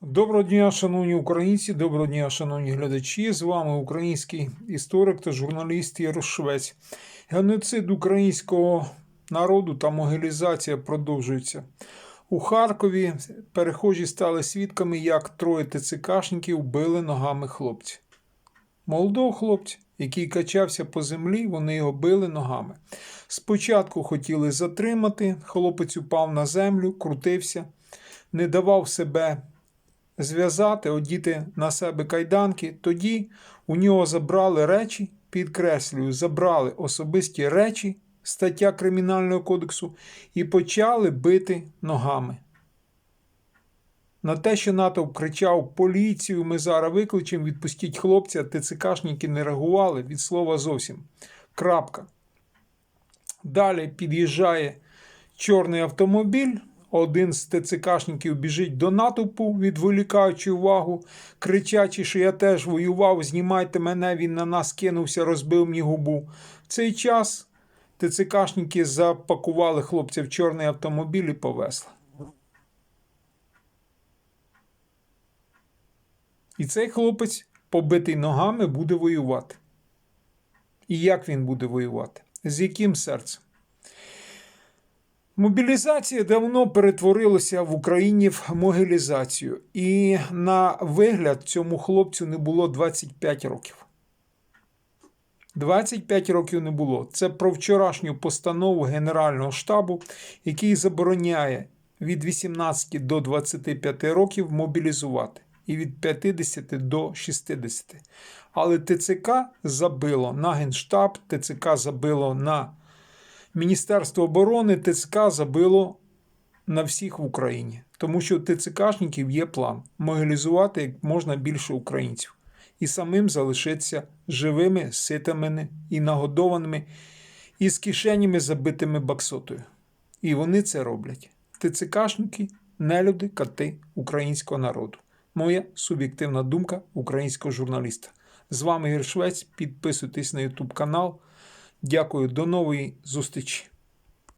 Доброго дня, шановні українці, доброго дня, шановні глядачі. З вами український історик та журналіст Єрош Швець. Геноцид українського народу та могилізація продовжуються. У Харкові перехожі стали свідками, як троє ТЦКшників били ногами хлопця. Молодого хлопця, який качався по землі, вони його били ногами. Спочатку хотіли затримати, хлопець упав на землю, крутився, не давав себе зв'язати, одіти на себе кайданки. Тоді у нього забрали речі, підкреслюю, забрали особисті речі, стаття Кримінального кодексу, і почали бити ногами. На те, що натовп кричав поліцію, ми зараз викличемо, відпустіть хлопця, ТЦКшники не реагували від слова зовсім. Крапка. Далі під'їжджає чорний автомобіль. Один з ТЦКшників біжить до натовпу, відволікаючи увагу, кричачи, що я теж воював, знімайте мене, він на нас кинувся, розбив мені губу. В цей час ТЦКшники запакували хлопця в чорний автомобіль і повезли. І цей хлопець, побитий ногами, буде воювати. І як він буде воювати? З яким серцем? Мобілізація давно перетворилася в Україні в могилізацію, і на вигляд цьому хлопцю не було 25 років. 25 років не було. Це про вчорашню постанову Генерального штабу, який забороняє від 18 до 25 років мобілізувати і від 50 до 60. Але ТЦК забило на Генштаб, ТЦК забило на Міністерство оборони, ТЦК забило на всіх в Україні, тому що у ТЦКшників є план мобілізувати як можна більше українців і самим залишитися живими, ситими і нагодованими, і з кишенями забитими баксотою. І вони це роблять. ТЦКшники нелюди, кати українського народу. Моя суб'єктивна думка українського журналіста. З вами Ігор Підписуйтесь на YouTube канал. Дякую, до нової зустрічі.